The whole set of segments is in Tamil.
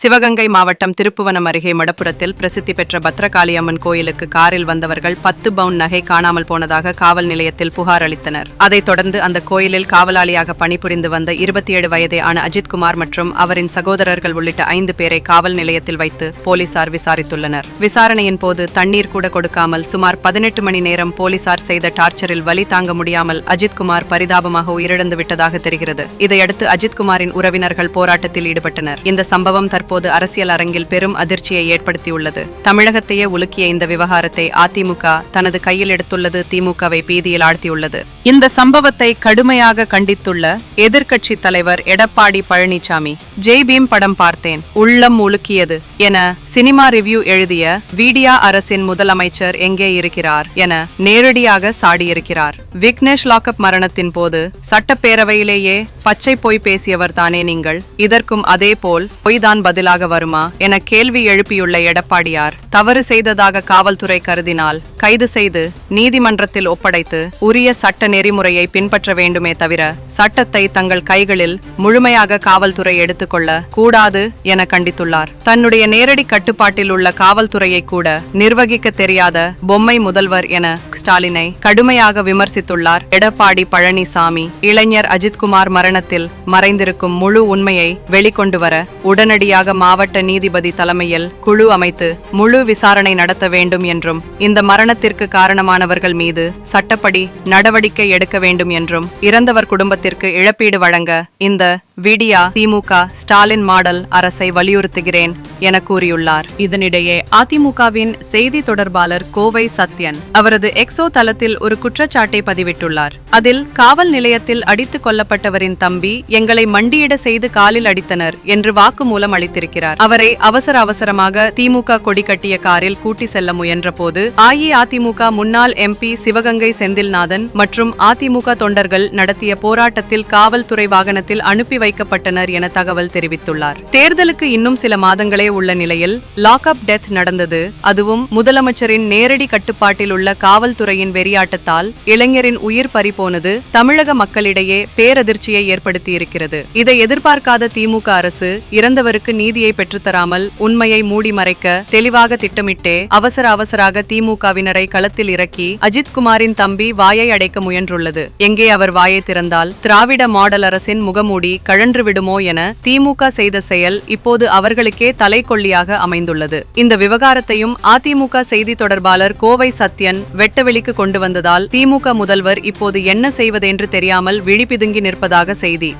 சிவகங்கை மாவட்டம் திருப்புவனம் அருகே மடப்புறத்தில் பிரசித்தி பெற்ற பத்ரகாளியம்மன் கோயிலுக்கு காரில் வந்தவர்கள் பத்து பவுன் நகை காணாமல் போனதாக காவல் நிலையத்தில் புகார் அளித்தனர். அதைத் தொடர்ந்து அந்த கோயிலில் காவலாளியாக பணிபுரிந்து வந்த இருபத்தி ஏழு வயதே ஆன அஜித்குமார் மற்றும் அவரின் சகோதரர்கள் உள்ளிட்ட ஐந்து பேரை காவல் நிலையத்தில் வைத்து போலீசார் விசாரித்துள்ளனர். விசாரணையின் போது தண்ணீர் கூட கொடுக்காமல் சுமார் பதினெட்டு மணி நேரம் போலீசார் செய்த டார்ச்சரில் வலி தாங்க முடியாமல் அஜித்குமார் பரிதாபமாக உயிரிழந்து விட்டதாக தெரிகிறது. இதையடுத்து அஜித்குமாரின் உறவினர்கள் போராட்டத்தில் ஈடுபட்டனர். இந்த சம்பவம் தற்போது அரசியல் அரங்கில் பெரும் அதிர்ச்சியை ஏற்படுத்தியுள்ளது. தமிழகத்தையே உலுக்கிய இந்த விவகாரத்தை அதிமுக தனது கையில் எடுத்துள்ளது திமுகவை பீதியில் ஆழ்த்தியுள்ளது. இந்த சம்பவத்தை கடுமையாக கண்டித்துள்ள எதிர்க்கட்சி தலைவர் எடப்பாடி பழனிசாமி ஜெய் பீம் படம் பார்த்தேன் உள்ளம் உலுக்கியது என சினிமா ரிவ்யூ எழுதிய வீடியா அரசின் முதலமைச்சர் எங்கே இருக்கிறார் என நேரடியாக சாடியிருக்கிறார். விக்னேஷ் லாக்அப் மரணத்தின் போது சட்டப்பேரவையிலேயே பச்சை பொய் பேசியவர் தானே நீங்கள்? இதற்கும் அதே போல் பொய்தான் பதிலாக வருமா? என கேள்வி எழுப்பியுள்ள எடப்பாடியார் தவறு செய்ததாக காவல்துறை கருதினால் கைது செய்து நீதிமன்றத்தில் ஒப்படைத்து உரிய சட்ட நெறிமுறையை பின்பற்ற வேண்டுமே தவிர சட்டத்தை தங்கள் கைகளில் முழுமையாக காவல்துறை எடுத்துக்கொள்ள கூடாது என கண்டித்துள்ளார். தன்னுடைய நேரடி கட்டுப்பாட்டில் உள்ள காவல்துறையை கூட நிர்வகிக்க தெரியாத பொம்மை முதல்வர் என ஸ்டாலினை கடுமையாக விமர்சித்துள்ளார் எடப்பாடி பழனிசாமி. இளைஞர் அஜித்குமார் மரணத்தில் மறைந்திருக்கும் முழு உண்மையை வெளிக்கொண்டு வர உடனடியாக மாவட்ட நீதிபதி தலைமையில் குழு அமைத்து முழு விசாரணை நடத்த வேண்டும் என்றும் இந்த மரணத்திற்கு காரணமானவர்கள் மீது சட்டப்படி நடவடிக்கை எடுக்க வேண்டும் என்றும் இறந்தவர் குடும்பத்திற்கு இழப்பீடு வழங்க இந்த விடியா திமுக ஸ்டாலின் மாடல் அரசை வலியுறுத்துகிறேன் என கூறியுள்ளார். இதனிடையே அதிமுகவின் செய்தி தொடர்பாளர் கோவை சத்யன் அவரது எக்ஸோ தளத்தில் ஒரு குற்றச்சாட்டை பதிவிட்டுள்ளார். அதில் காவல் நிலையத்தில் அடித்துக் கொல்லப்பட்டவரின் தம்பி எங்களை மண்டியிட செய்து காலில் அடித்தனர் என்று வாக்குமூலம் அளித்திருக்கிறார். அவரை அவசர அவசரமாக திமுக கொடி கட்டிய காரில் கூட்டி செல்ல முயன்றபோது அஇஅதிமுக முன்னாள் எம்பி சிவகங்கை செந்தில்நாதன் மற்றும் அதிமுக தொண்டர்கள் நடத்திய போராட்டத்தில் காவல்துறை வாகனத்தில் அனுப்பி வைக்கப்பட்டனர் என தகவல் தெரிவித்துள்ளார். தேர்தலுக்கு இன்னும் சில மாதங்களே உள்ள நிலையில் லாக் அப் டெத் நடந்தது. அதுவும் முதலமைச்சரின் நேரடி கட்டுப்பாட்டில் உள்ள காவல்துறையின் வெறியாட்டத்தால் இளைஞரின் உயிர் பறிபோனது தமிழக மக்களிடையே பேரதிர்ச்சியை ஏற்படுத்தியிருக்கிறது. இதை எதிர்பார்க்காத திமுக அரசு இறந்தவருக்கு நீதியை பெற்றுத்தராமல் உண்மையை மூடி மறைக்க தெளிவாக திட்டமிட்டே அவசர அவசராக திமுகவினரை களத்தில் இறக்கி அஜித்குமாரின் தம்பி வாயை அடைக்க முயன்றுள்ளது. எங்கே அவர் வாயை திறந்தால் திராவிட மாடல் அரசின் முகமூடி கழன்று விடுமோ என திமுக செய்த செயல் இப்போது அவர்களுக்கே தலைக்கொல்லியாக அமைந்துள்ளது. இந்த விவகாரத்தையும் அதிமுக செய்தி தொடர்பாளர் கோவை சத்யன் வெட்டவெளிக்கு கொண்டு வந்ததால் திமுக முதல்வர் இப்போது என்ன செய்வதென்று தெரியாமல் விழிபிதுங்கி நிற்பதாக செய்தி.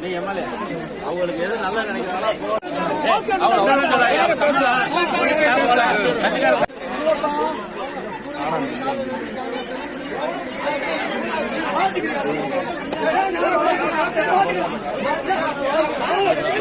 நீங்க எம்எல்ஏ. அவங்களுக்கு எது நல்லா நினைக்கிறாங்களோ போட்டு